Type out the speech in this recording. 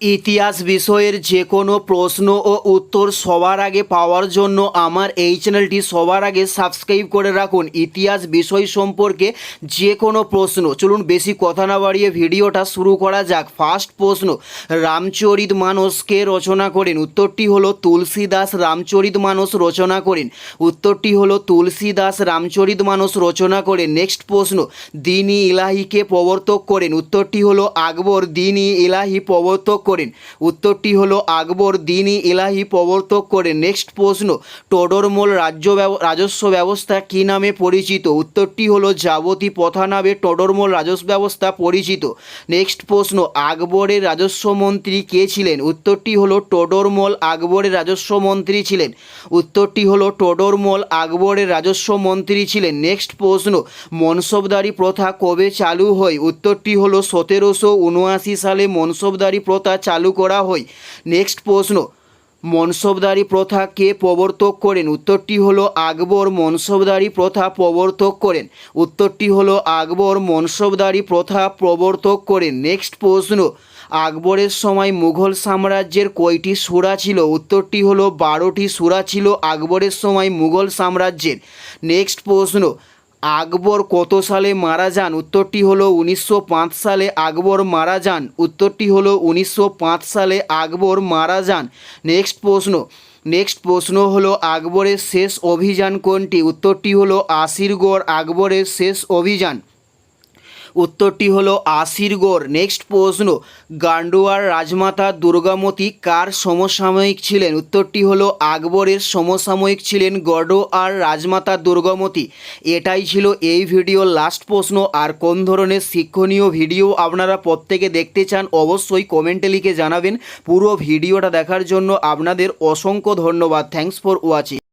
ইতিহাস বিষয়ের যে কোনো প্রশ্ন ও উত্তর সবার আগে পাওয়ার জন্য আমার এই চ্যানেলটি সবার আগে সাবস্ক্রাইব করে রাখুন। ইতিহাস বিষয় সম্পর্কে যে কোনো প্রশ্ন। চলুন বেশি কথা না বাড়িয়ে ভিডিওটা শুরু করা যাক। ফার্স্ট প্রশ্ন, রামচরিত মানসকে রচনা করেন? উত্তরটি হলো তুলসীদাস রামচরিত মানস রচনা করেন। উত্তরটি হলো তুলসীদাস রামচরিত মানস রচনা করেন। নেক্সট প্রশ্ন, দিনী ইলাহিকে প্রবর্তক করেন? উত্তরটি হলো আকবর, দিনী ইলাহি প্রবর্তক করেন। উত্তরটি হলো, আকবর দিনই ইলাহি প্রবর্তক করেন নেক্সট প্রশ্ন টোডরমল রাজ্য রাজস্ব ব্যবস্থা কী নামে পরিচিত? উত্তরটি হলো যাবতী প্রথা নামে টোডরমল রাজস্ব ব্যবস্থা পরিচিত। নেক্সট প্রশ্ন, আকবরের রাজস্ব মন্ত্রী কে ছিলেন? উত্তরটি হলো টোডরমল আকবরের রাজস্ব মন্ত্রী ছিলেন। উত্তরটি হলো টোডরমল আকবরের রাজস্ব মন্ত্রী ছিলেন। নেক্সট প্রশ্ন, মনসবদারি প্রথা কবে চালু হয়? উত্তরটি হলো, সতেরোশো উনআশি সালে মনসবদারি প্রথা চালু করা হয়। নেক্সট প্রশ্ন, মনসবদারি প্রথা কে প্রবর্তক করেন? উত্তরটি হলো আকবর মনসবদারি প্রথা প্রবর্তক করেন। উত্তরটি হলো আকবর মনসবদারি প্রথা প্রবর্তক করেন। নেক্সট প্রশ্ন, আকবরের সময় মুঘল সাম্রাজ্যের কয়টি সুরা ছিল? উত্তরটি হলো বারোটি সুরা ছিল আকবরের সময় মুঘল সাম্রাজ্যের। নেক্সট প্রশ্ন আকবর কত সালে মারা যান? উত্তরটি হলো উনিশশো পাঁচ সালে আকবর মারা যান। উত্তরটি হলো উনিশশো পাঁচ সালে আকবর মারা যান। নেক্সট প্রশ্ন। নেক্সট প্রশ্ন হলো আকবরের শেষ অভিযান কোনটি? উত্তরটি হলো আশিরগড় আকবরের শেষ অভিযান। উত্তরটি হলো আসিরগড় নেক্সট প্রশ্ন, গান্ডোয়ার রাজমাতা দুর্গামতী কার সমসাময়িক ছিলেন? উত্তরটি হলো আকবরের সমসাময়িক ছিলেন গডোয়ার রাজমাতা দুর্গামতী। এটাই ছিল এই ভিডিওর লাস্ট প্রশ্ন। আর কোন ধরনের শিক্ষণীয় ভিডিও আপনারা প্রত্যেকে দেখতে চান, অবশ্যই কমেন্টে লিখে জানাবেন। পুরো ভিডিওটা দেখার জন্য আপনাদের অসংখ্য ধন্যবাদ। Thanks for watching